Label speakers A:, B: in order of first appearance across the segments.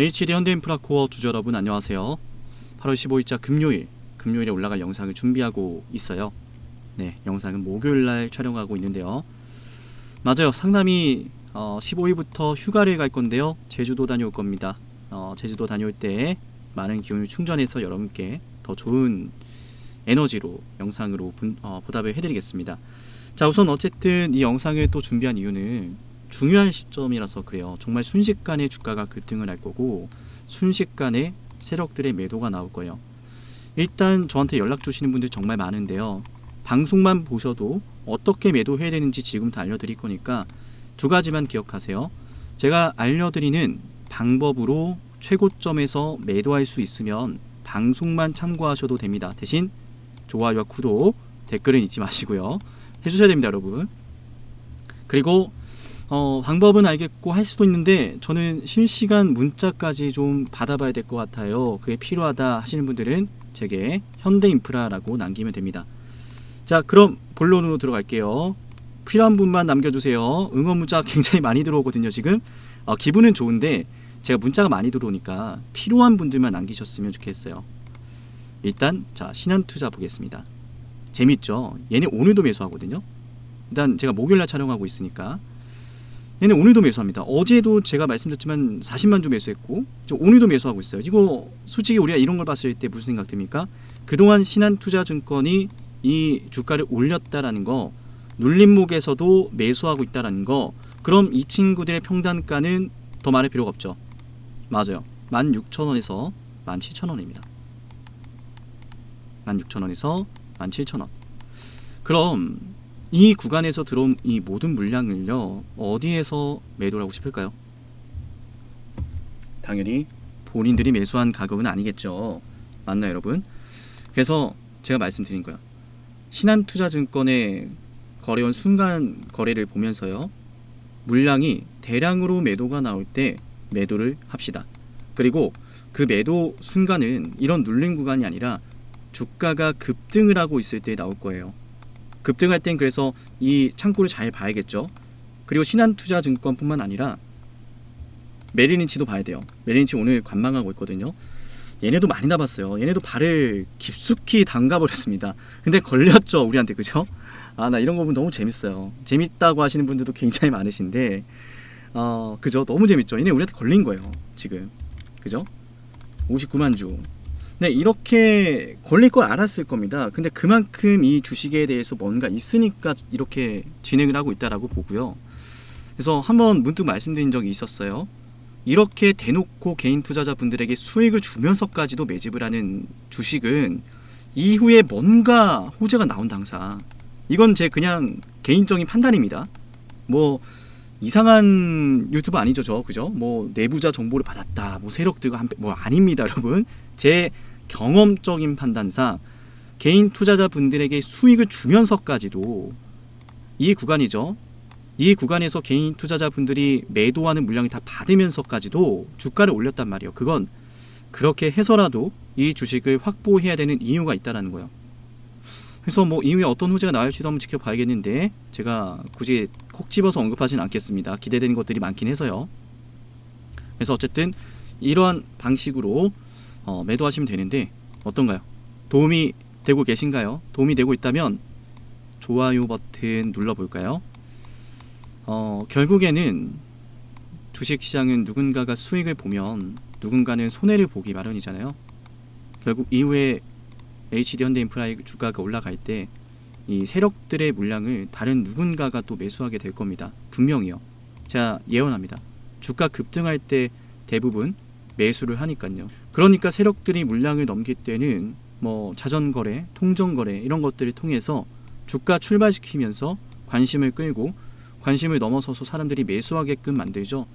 A: HD 현대인프라 코어 주주 여러분 안녕하세요. 8월 15일자 금요일, 금요일에 올라갈 영상을 준비하고 있어요. 네, 영상은 목요일 날 촬영하고 있는데요. 맞아요. 상남이 어, 15일부터 휴가를 갈 건데요. 제주도 다녀올 겁니다. 어, 제주도 다녀올 때 많은 기운을 충전해서 여러분께 더 좋은 에너지로 영상으로 분- 어, 보답을 해드리겠습니다. 자, 우선 어쨌든 이 영상을 또 준비한 이유는 중요한 시점이라서 그래요. 정말 순식간에 주가가 급등을 할 거고 순식간에 세력들의 매도가 나올 거예요. 일단 저한테 연락 주시는 분들 정말 많은데요. 방송만 보셔도 어떻게 매도해야 되는지 지금부터 알려드릴 거니까 두 가지만 기억하세요. 제가 알려드리는 방법으로 최고점에서 매도할 수 있으면 방송만 참고하셔도 됩니다. 대신 좋아요와 구독, 댓글은 잊지 마시고요. 해주셔야 됩니다, 여러분. 그리고 어, 방법은 알겠고 할 수도 있는데 저는 실시간 문자까지 좀 받아봐야 될 것 같아요. 그게 필요하다 하시는 분들은 제게 현대인프라라고 남기면 됩니다. 자, 그럼 본론으로 들어갈게요. 필요한 분만 남겨주세요. 응원 문자 굉장히 많이 들어오거든요, 지금. 어, 기분은 좋은데 제가 문자가 많이 들어오니까 필요한 분들만 남기셨으면 좋겠어요. 일단 자 신한 투자 보겠습니다. 재밌죠? 얘네 오늘도 매수하거든요. 일단 제가 목요일날 촬영하고 있으니까 얘는 오늘도 매수합니다. 어제도 제가 말씀드렸지만 40만 주 매수했고 저 오늘도 매수하고 있어요. 이거 솔직히 우리가 이런 걸 봤을 때 무슨 생각 듭니까? 그동안 신한투자증권이 이 주가를 올렸다라는 거 눌림목에서도 매수하고 있다라는 거 그럼 이 친구들의 평단가는 더 말할 필요가 없죠. 맞아요. 16,000원에서 17,000원입니다. 16,000원에서 17,000원. 그럼 이 구간에서 들어온 이 모든 물량을요 어디에서 매도를 하고 싶을까요? 당연히 본인들이 매수한 가격은 아니겠죠. 맞나요, 여러분? 그래서 제가 말씀드린 거야. 신한투자증권의 거래원 순간 거래를 보면서요. 물량이 대량으로 매도가 나올 때 매도를 합시다. 그리고 그 매도 순간은 이런 눌림 구간이 아니라 주가가 급등을 하고 있을 때 나올 거예요. 급등할 땐 그래서 이 창구를 잘 봐야겠죠. 그리고 신한투자증권뿐만 아니라 메리린치도 봐야 돼요. 메리린치 오늘 관망하고 있거든요. 얘네도 많이 남았어요. 얘네도 발을 깊숙이 담가버렸습니다. 근데 걸렸죠, 우리한테 그죠? 아, 나 이런 거 보면 너무 재밌어요. 재밌다고 하시는 분들도 굉장히 많으신데, 어, 그죠? 너무 재밌죠. 얘네 우리한테 걸린 거예요, 지금. 그죠? 59만 주. 네, 이렇게 걸릴 걸 알았을 겁니다. 근데 그만큼 이 주식에 대해서 뭔가 있으니까 이렇게 진행을 하고 있다라고 보고요. 그래서 한번 문득 말씀드린 적이 있었어요. 이렇게 대놓고 개인 투자자분들에게 수익을 주면서까지도 매집을 하는 주식은 이후에 뭔가 호재가 나온다 항상. 이건 제 그냥 개인적인 판단입니다. 뭐 이상한 유튜브 아니죠, 저 그죠? 뭐 내부자 정보를 받았다, 뭐 세력들과 한뭐 아닙니다, 여러분. 제 경험적인 판단상 개인 투자자 분들에게 수익을 주면서까지도 이 구간이죠. 이 구간에서 개인 투자자 분들이 매도하는 물량을 다 받으면서까지도 주가를 올렸단 말이에요. 그건 그렇게 해서라도 이 주식을 확보해야 되는 이유가 있다라는 거예요. 그래서 뭐 이후에 어떤 호재가 나올지도 한번 지켜봐야겠는데 제가 굳이 콕 집어서 언급하지는 않겠습니다. 기대되는 것들이 많긴 해서요. 그래서 어쨌든 이러한 방식으로 어, 매도하시면 되는데 어떤가요? 도움이 되고 계신가요? 도움이 되고 있다면 좋아요 버튼 눌러볼까요? 어, 결국에는 주식시장은 누군가가 수익을 보면 누군가는 손해를 보기 마련이잖아요. 결국 이후에 HD 현대인프라의 주가가 올라갈 때 이 세력들의 물량을 다른 누군가가 또 매수하게 될 겁니다. 분명히요. 제가 예언합니다. 주가 급등할 때 대부분 매수를 하니까요. 그러니까 세력들이 물량을 넘길 때는 뭐 자전거래, 통정거래 이런 것들을 통해서 주가 출발시키면서 관심을 끌고 관심을 넘어서서 사람들이 매수하게끔 만들죠.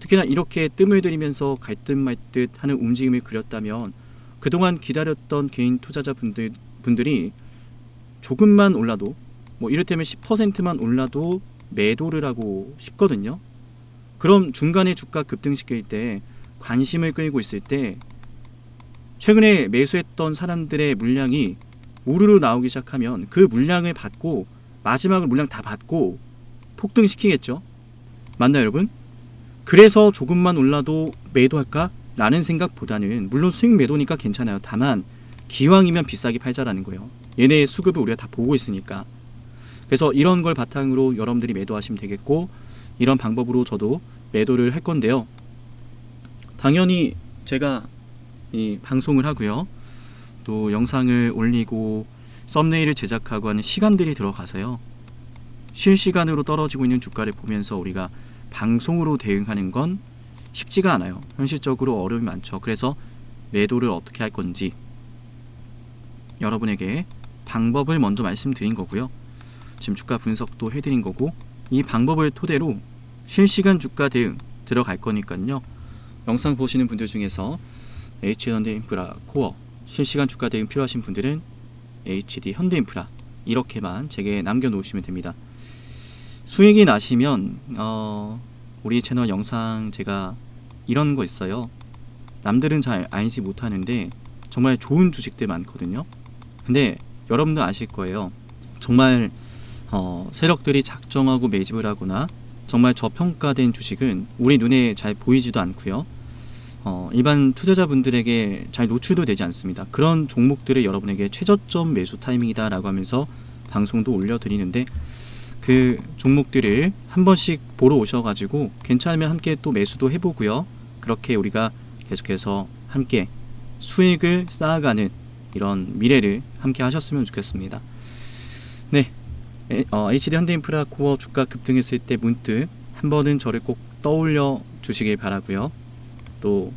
A: 특히나 이렇게 뜸을 들이면서 갈 듯 말 듯 하는 움직임을 그렸다면 그동안 기다렸던 개인 투자자 분들, 분들이 조금만 올라도 뭐 이를테면 10%만 올라도 매도를 하고 싶거든요. 그럼 중간에 주가 급등시킬 때 관심을 끌고 있을 때 최근에 매수했던 사람들의 물량이 우르르 나오기 시작하면 그 물량을 받고 마지막으로 물량 다 받고 폭등시키겠죠. 맞나요, 여러분? 그래서 조금만 올라도 매도할까? 라는 생각보다는 물론 수익 매도니까 괜찮아요. 다만 기왕이면 비싸게 팔자라는 거예요. 얘네의 수급을 우리가 다 보고 있으니까. 그래서 이런 걸 바탕으로 여러분들이 매도하시면 되겠고 이런 방법으로 저도 매도를 할 건데요. 당연히 제가 이 방송을 하고요. 또 영상을 올리고 썸네일을 제작하고 하는 시간들이 들어가서요. 실시간으로 떨어지고 있는 주가를 보면서 우리가 방송으로 대응하는 건 쉽지가 않아요. 현실적으로 어려움이 많죠. 그래서 매도를 어떻게 할 건지 여러분에게 방법을 먼저 말씀드린 거고요. 지금 주가 분석도 해드린 거고 이 방법을 토대로 실시간 주가 대응 들어갈 거니까요. 영상 보시는 분들 중에서 HD 현대인프라 코어 실시간 주가 대응 필요하신 분들은 HD 현대인프라 이렇게만 제게 남겨놓으시면 됩니다. 수익이 나시면 어, 우리 채널 영상 제가 이런 거 있어요. 남들은 잘 알지 못하는데 정말 좋은 주식들 많거든요. 근데 여러분도 아실 거예요. 정말 어, 세력들이 작정하고 매집을 하거나 정말 저평가된 주식은 우리 눈에 잘 보이지도 않고요. 어, 일반 투자자분들에게 잘 노출도 되지 않습니다. 그런 종목들을 여러분에게 최저점 매수 타이밍이다라고 하면서 방송도 올려드리는데 그 종목들을 한 번씩 보러 오셔가지고 괜찮으면 함께 또 매수도 해보고요. 그렇게 우리가 계속해서 함께 수익을 쌓아가는 이런 미래를 함께 하셨으면 좋겠습니다. 네, 에, 어, HD 현대인프라 코어 주가 급등했을 때 문득 한 번은 저를 꼭 떠올려 주시길 바라고요. 또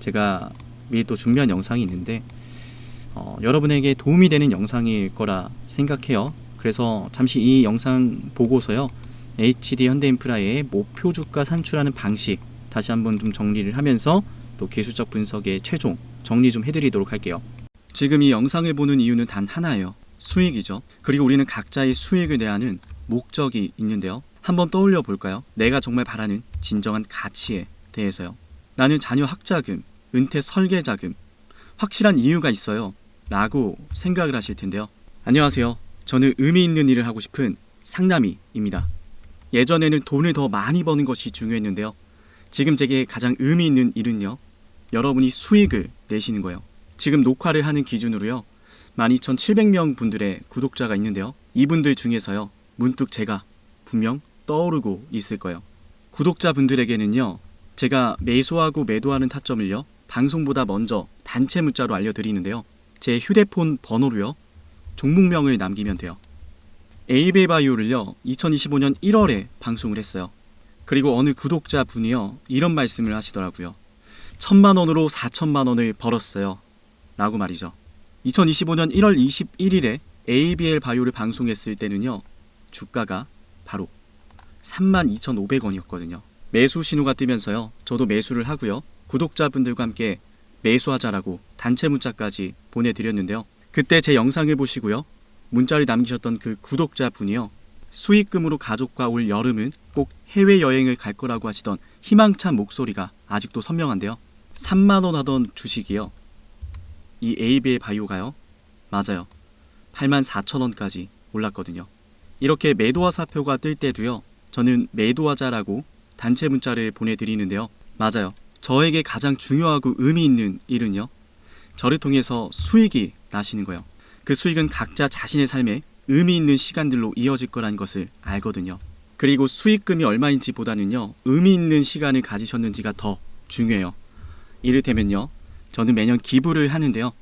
A: 제가 미리 또 준비한 영상이 있는데 어, 여러분에게 도움이 되는 영상일 거라 생각해요. 그래서 잠시 이 영상 보고서요. HD 현대인프라의 목표 주가 산출하는 방식 다시 한번 좀 정리를 하면서 또 기술적 분석의 최종 정리 좀 해드리도록 할게요. 지금 이 영상을 보는 이유는 단 하나예요. 수익이죠. 그리고 우리는 각자의 수익을 내야 하는 목적이 있는데요. 한번 떠올려 볼까요? 내가 정말 바라는 진정한 가치에 대해서요. 나는 자녀 학자금, 은퇴 설계 자금, 확실한 이유가 있어요. 라고 생각을 하실 텐데요. 안녕하세요. 저는 의미 있는 일을 하고 싶은 상남이입니다. 예전에는 돈을 더 많이 버는 것이 중요했는데요. 지금 제게 가장 의미 있는 일은요. 여러분이 수익을 내시는 거예요. 지금 녹화를 하는 기준으로요. 12,700명 분들의 구독자가 있는데요. 이분들 중에서요. 문득 제가 분명 떠오르고 있을 거예요. 구독자분들에게는요. 제가 매수하고 매도하는 타점을요. 방송보다 먼저 단체 문자로 알려드리는데요. 제 휴대폰 번호로요. 종목명을 남기면 돼요. 에이베바이오를요. 2025년 1월에 방송을 했어요. 그리고 어느 구독자 분이요. 이런 말씀을 하시더라고요. 천만 원으로 4천만 원을 벌었어요. 라고 말이죠. 2025년 1월 21일에 ABL 바이오를 방송했을 때는요. 주가가 바로 32,500원이었거든요. 매수 신호가 뜨면서요. 저도 매수를 하고요. 구독자분들과 함께 매수하자라고 단체 문자까지 보내드렸는데요. 그때 제 영상을 보시고요. 문자를 남기셨던 그 구독자분이요. 수익금으로 가족과 올 여름은 꼭 해외여행을 갈 거라고 하시던 희망찬 목소리가 아직도 선명한데요. 3만원 하던 주식이요. 이 ABL 바이오가요. 맞아요. 8만 4천 원까지 올랐거든요. 이렇게 매도와 사표가 뜰 때도요. 저는 매도하자라고 단체 문자를 보내드리는데요. 맞아요. 저에게 가장 중요하고 의미 있는 일은요. 저를 통해서 수익이 나시는 거예요. 그 수익은 각자 자신의 삶에 의미 있는 시간들로 이어질 거라는 것을 알거든요. 그리고 수익금이 얼마인지 보다는요. 의미 있는 시간을 가지셨는지가 더 중요해요. 이를테면요. 저는 매년 기부를 하는데요.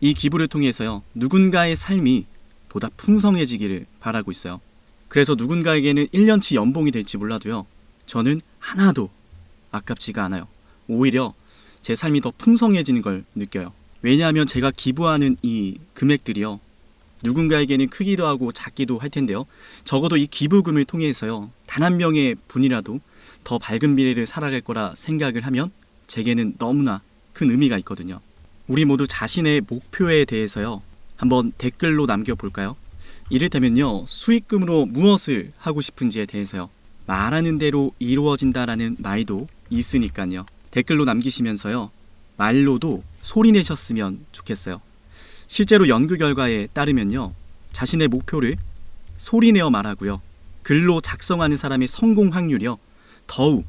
A: 이 기부를 통해서요. 누군가의 삶이 보다 풍성해지기를 바라고 있어요. 그래서 누군가에게는 1년치 연봉이 될지 몰라도요. 저는 하나도 아깝지가 않아요. 오히려 제 삶이 더 풍성해지는 걸 느껴요. 왜냐하면 제가 기부하는 이 금액들이요. 누군가에게는 크기도 하고 작기도 할 텐데요. 적어도 이 기부금을 통해서요. 단 한 명의 분이라도 더 밝은 미래를 살아갈 거라 생각을 하면 제게는 너무나 큰 의미가 있거든요. 우리 모두 자신의 목표에 대해서요. 한번 댓글로 남겨볼까요? 이를테면요. 수익금으로 무엇을 하고 싶은지에 대해서요. 말하는 대로 이루어진다라는 말도 있으니까요. 댓글로 남기시면서요. 말로도 소리 내셨으면 좋겠어요. 실제로 연구 결과에 따르면요. 자신의 목표를 소리 내어 말하고요. 글로 작성하는 사람의 성공 확률이요. 더욱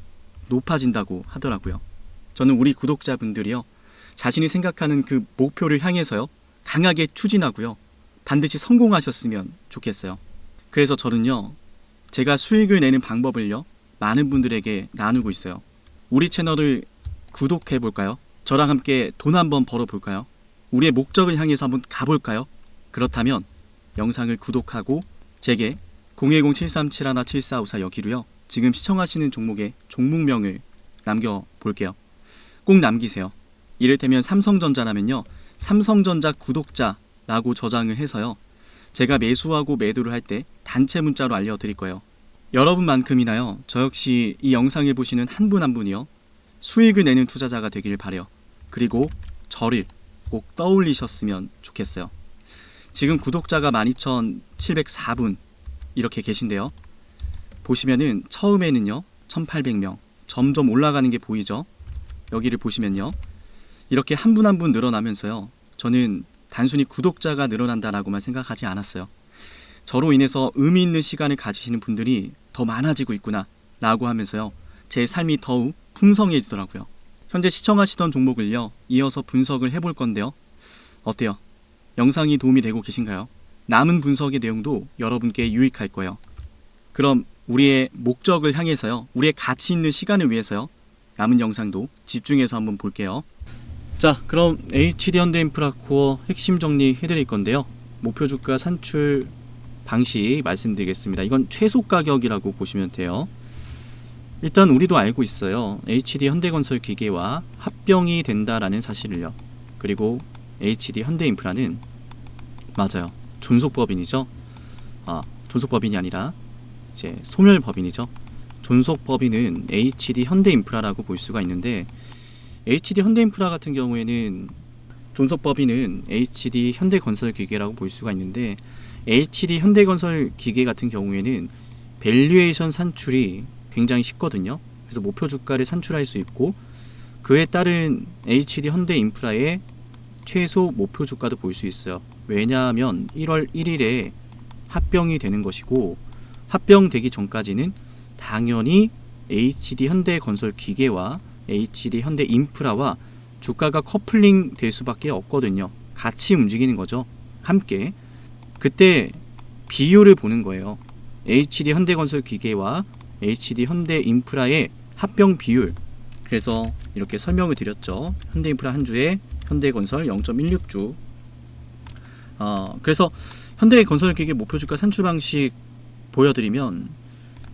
A: 높아진다고 하더라고요. 저는 우리 구독자분들이요. 자신이 생각하는 그 목표를 향해서요. 강하게 추진하고요. 반드시 성공하셨으면 좋겠어요. 그래서 저는요. 제가 수익을 내는 방법을요. 많은 분들에게 나누고 있어요. 우리 채널을 구독해 볼까요? 저랑 함께 돈 한번 벌어 볼까요? 우리의 목적을 향해서 한번 가볼까요? 그렇다면 영상을 구독하고 제게 010-7371-7454 여기로요. 지금 시청하시는 종목의 종목명을 남겨 볼게요. 꼭 남기세요. 이를테면 삼성전자라면요. 삼성전자 구독자라고 저장을 해서요. 제가 매수하고 매도를 할 때 단체 문자로 알려드릴 거예요. 여러분만큼이나요. 저 역시 이 영상을 보시는 한분한 분이요. 수익을 내는 투자자가 되기를 바래요. 그리고 저를 꼭 떠올리셨으면 좋겠어요. 지금 구독자가 12,704분 이렇게 계신데요. 보시면은 처음에는요. 1,800명 점점 올라가는 게 보이죠? 여기를 보시면요. 이렇게 한 분 한 분 늘어나면서요. 저는 단순히 구독자가 늘어난다라고만 생각하지 않았어요. 저로 인해서 의미 있는 시간을 가지시는 분들이 더 많아지고 있구나 라고 하면서요. 제 삶이 더욱 풍성해지더라고요. 현재 시청하시던 종목을요. 이어서 분석을 해볼 건데요. 어때요? 영상이 도움이 되고 계신가요? 남은 분석의 내용도 여러분께 유익할 거예요. 그럼 우리의 목적을 향해서요. 우리의 가치 있는 시간을 위해서요. 남은 영상도 집중해서 한번 볼게요. 자, 그럼 HD 현대 인프라코어 핵심 정리 해 드릴 건데요. 목표 주가 산출 방식 말씀드리겠습니다. 이건 최소 가격이라고 보시면 돼요. 일단 우리도 알고 있어요. HD 현대건설 기계와 합병이 된다라는 사실을요. 그리고 HD 현대 인프라는 맞아요. 존속법인이죠. 아, 존속법인이 아니라 이제 소멸법인이죠. 존속법인은 HD 현대 인프라라고 볼 수가 있는데 HD 현대인프라 같은 경우에는 존속법인은 HD 현대건설기계라고 볼 수가 있는데 HD 현대건설기계 같은 경우에는 밸류에이션 산출이 굉장히 쉽거든요. 그래서 목표 주가를 산출할 수 있고 그에 따른 HD 현대인프라의 최소 목표 주가도 볼 수 있어요. 왜냐하면 1월 1일에 합병이 되는 것이고 합병되기 전까지는 당연히 HD 현대건설 기계와 HD 현대 인프라와 주가가 커플링 될 수밖에 없거든요. 같이 움직이는 거죠. 함께. 그때 비율을 보는 거예요. HD 현대건설 기계와 HD 현대 인프라의 합병 비율. 그래서 이렇게 설명을 드렸죠. 현대 인프라 한 주에 현대건설 0.16주. 어, 그래서 현대건설 기계 목표 주가 산출 방식 보여드리면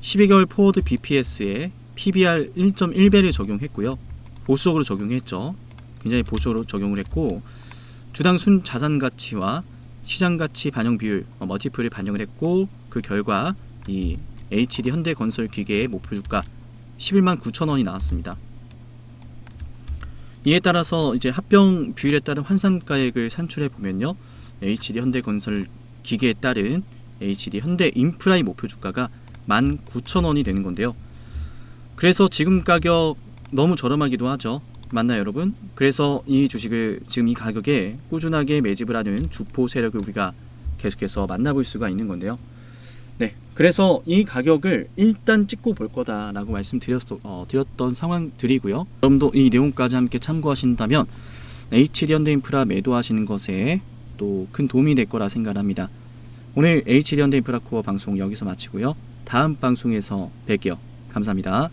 A: 12개월 포워드 BPS에 PBR 1.1배를 적용했고요. 보수적으로 적용했죠. 굉장히 보수적으로 적용을 했고 주당 순 자산 가치와 시장 가치 반영 비율 어, 머티플을 반영을 했고 그 결과 이 HD 현대건설 기계의 목표 주가 11만 9천 원이 나왔습니다. 이에 따라서 이제 합병 비율에 따른 환산가액을 산출해 보면요. HD 현대건설 기계에 따른 HD 현대 인프라의 목표 주가가 19,000원이 되는 건데요. 그래서 지금 가격 너무 저렴하기도 하죠. 맞나요, 여러분? 그래서 이 주식을 지금 이 가격에 꾸준하게 매집을 하는 주포 세력을 우리가 계속해서 만나볼 수가 있는 건데요. 네, 그래서 이 가격을 일단 찍고 볼 거다라고 말씀드렸 어, 상황들이고요. 여러분도 이 내용까지 함께 참고하신다면 HD 현대인프라 매도하시는 것에 또 큰 도움이 될 거라 생각합니다. 오늘 HD 현대인프라 코어 방송 여기서 마치고요. 다음 방송에서 뵐게요. 감사합니다.